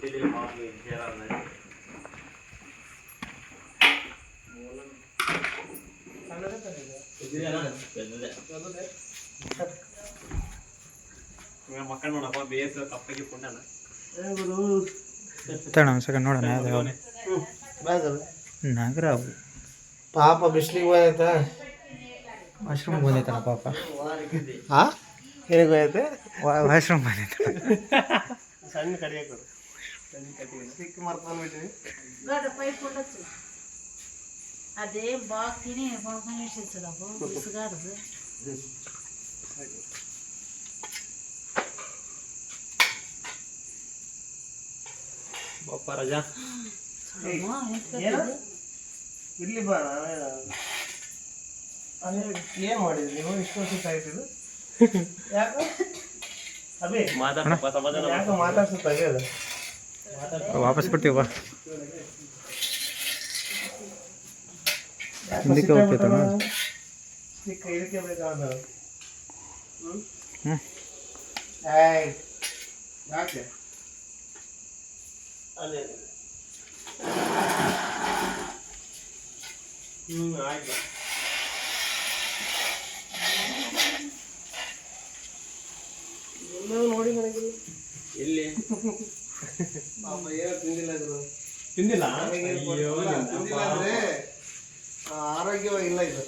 Continue మాకు చేరాలని పెద్దదే ಮಕ್ಕಳು ನೋಡಪ್ಪ ಬೇಸ್ ಕಪ್ಪಗೆ ಪುಣ್ಯನ ತಣ ಸೆಕೆಂಡ್ ನೋಡೋಣ ಯಾವ್ದು ನಾಗರ ಪಾಪ ಬಿಸ್ಲಿಗೆ ಹೋಯ್ತಾ ವಾಶ್ರೂಮ್ ಬಂದೈತಣ ಪಾಪ ಹಾ ಏನಿಗೆ ಹೋಯ್ತೆ ವಾಶ್ರೂಮ್ ಬಂದೈತ ಸಣ್ಣ ಕಡಿಗೆ ಸಿಕ್ ಮರ್ತೊಂಡ್ಬಿಟ್ವಿ ಗಾಡ ಪೈಪ್ ಕೊಂಡಚ್ಚು ಅದೇ ಬಾಕ್ತೀನಿ ಕೊಂಡ್ಕೊಂಡು ಇಟ್ಟಿಸಲಪ್ಪ ಬಿಸಿಗಾರದು ಬಪ್ಪ ರಜಾ ಇಲ್ಲಿ ಬಾ ಅಂದ್ರೆ ಏನು ಮಾಡಿದ್ರಿ ನೀವು ಇಷ್ಟು ವರ್ಷ ಆಯ್ತಿದ್ದು ಅದೇ ಮಾತಾಡ್ಸಪ್ಪ ಯಾಕೆ ಮಾತಾಡ್ಸುತ್ತಾಗೆ ವಾಪಸ್ ಕೊಡ್ತೀವಿ ಬಾ. ಹಿಂದಕ್ಕೆ ಹೋಗ್ತೈತಣ ಹ್ಞೂ ಆಯ್ತು ನೋಡಿ ನನಗೆ. ಎಲ್ಲಿ? ಪಾಪ ಏನೋ ತಿಂದಿಲ್ಲ ಗುರು. ತಿಂದಿಲ್ಲ? ತಿಂದಿಲ್ಲ ಅಂದ್ರೆ ಆ, ಆರೋಗ್ಯವಾಗಿಲ್ಲ ಇದು.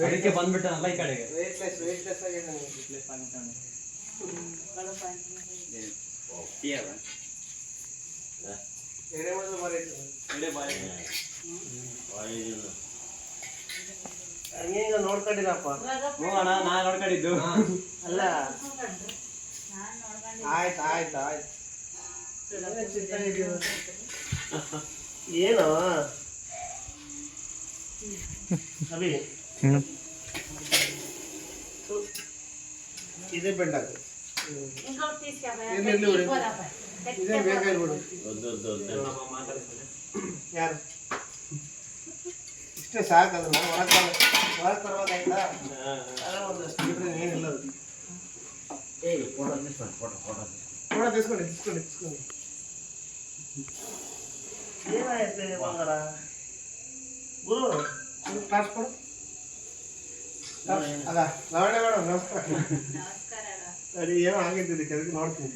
ಅದಕ್ಕೆ ಬಂದ್ಬಿಟ್ಟನಲ್ಲ ಈ ಕಡೆಗೆ. ವೇಟ್ಲೆಸ್ ವೇಟ್ಲೆಸ್ ಆಗಿದೆ ನನಗೆ ಎಡೆ ಬಾಯ್ ಇಲ್ಲ ಹಂಗೇಗ ನೋಡ್ಕೊಂಡಿರಪ್ಪ. ಅಣ್ಣ ನಾ ನೋಡ್ಕೊಂಡಿದ್ದು. ಅಲ್ಲ. ಆಯ್ತು ಆಯ್ತು ಆಯ್ತು. ಏನು ಅಭಿ ಹ್ಞೂ ಇದೇ ಬೆಂಡ್ ಹಾಕು ఇంకోటి తీసుకెళ్ళి ಇರ್ಲಿ, ಇರ್ಲಿ ಬಿಡು. ಇದೇ ಬೇಕಾಗ್ಬಿಡು ಯಾರು ಇಷ್ಟೇ ಸಾಕು ಅದನ್ನ ಹೊರಗೆ ಹೊರಗೆ ತರ್ಬೇಕಾಯ್ತಾ ಅದೇ ಒಂದಷ್ಟು ಬಿಟ್ರೆ ಏನಿಲ್ಲ ಅದು ಫೋಟೋ ತಿಸ್ಕೊಳ್ಳಿ ತಿಸ್ಕೊಳ್ಳಿ ತಿಸ್ಕೊಳ್ಳಿ ಏನಾಯ್ತು ಗುರು ಕ್ಲಾಸ್ ನಮಸ್ಕಾರ. ಏನೋ ನೋಡ್ತೀನಿ.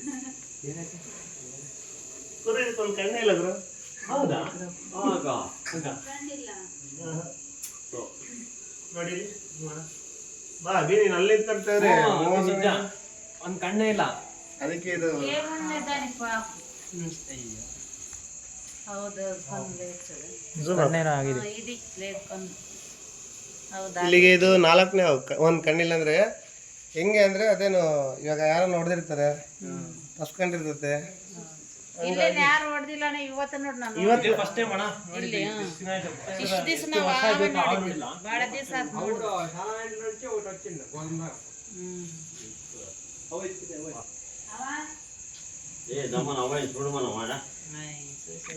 ಕಣ್ಣೇ ಇಲ್ಲ ಗುರು. ನೋಡಿ ಬಾ. ಕಣ್ಣೇ ಇಲ್ಲ. ಅದಕ್ಕೆ ಇದು ಹೌದು ಕಣ್ಣು ಲೇಚದು ಕಣ್ಣೇನೋ ಆಗಿದೆ ఇది లేదు ಕಣ್ಣು ಹೌದಾ ಇಲ್ಲಿಗೆ ಇದು ನಾಲ್ಕನೇ ಒಂದು ಕಣ್ಣಿಲ್ಲ ಅಂದ್ರೆ ಹೆಂಗೆ ಅಂದ್ರೆ ಅದೇನು ಇವಾಗ ಯಾರೋ ನೋಡ್ದಿರ್ತಾರೆ ತಸ್ಕೊಂಡಿರ್ತತೆ ಇಲ್ಲೇ ಯಾರು ಹೊಡೆದಿಲ್ಲ ಇವತ್ತು ನೋಡಿ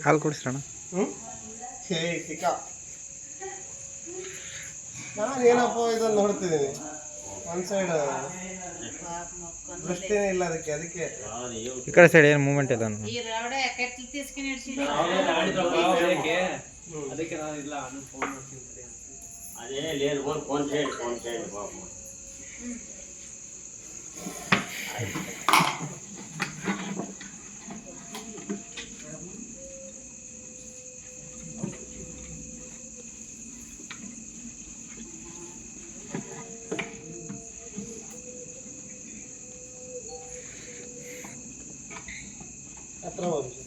ಹಾಲು ಕೊಡಿಸ್ರಣ ನಾನೇನಪ್ಪ ಇದನ್ನ ನೋಡ್ತಿದ್ದೀನಿ. ಒಂದು ಸೈಡ್ ದೃಷ್ಟಿನೇ ಇಲ್ಲ ಅದಕ್ಕೆ ಅದಕ್ಕೆ. ಈ ಕಡೆ ಸೈಡ್ ಏನು ಮೂಮೆಂಟ್ ಇದೆ ಅದಕ್ಕೆ ನಾನು ಇಲ್ಲ ಫೋನ್ ಮಾಡ್ತೀನಿ ಅದೇ ಫೋನ್ ಫೋನ್ ಫೋನ್ ಬಾಬು ಹತ್ರ ಹೋಗಿ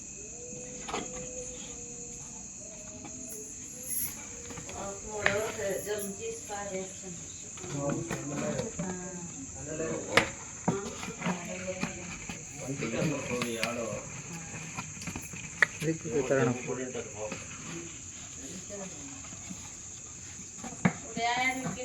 జల్ది తీసి పారేస్తాను ಇದಕ್ಕೆ ತರೋಣ ఇప్పుడు యాడికి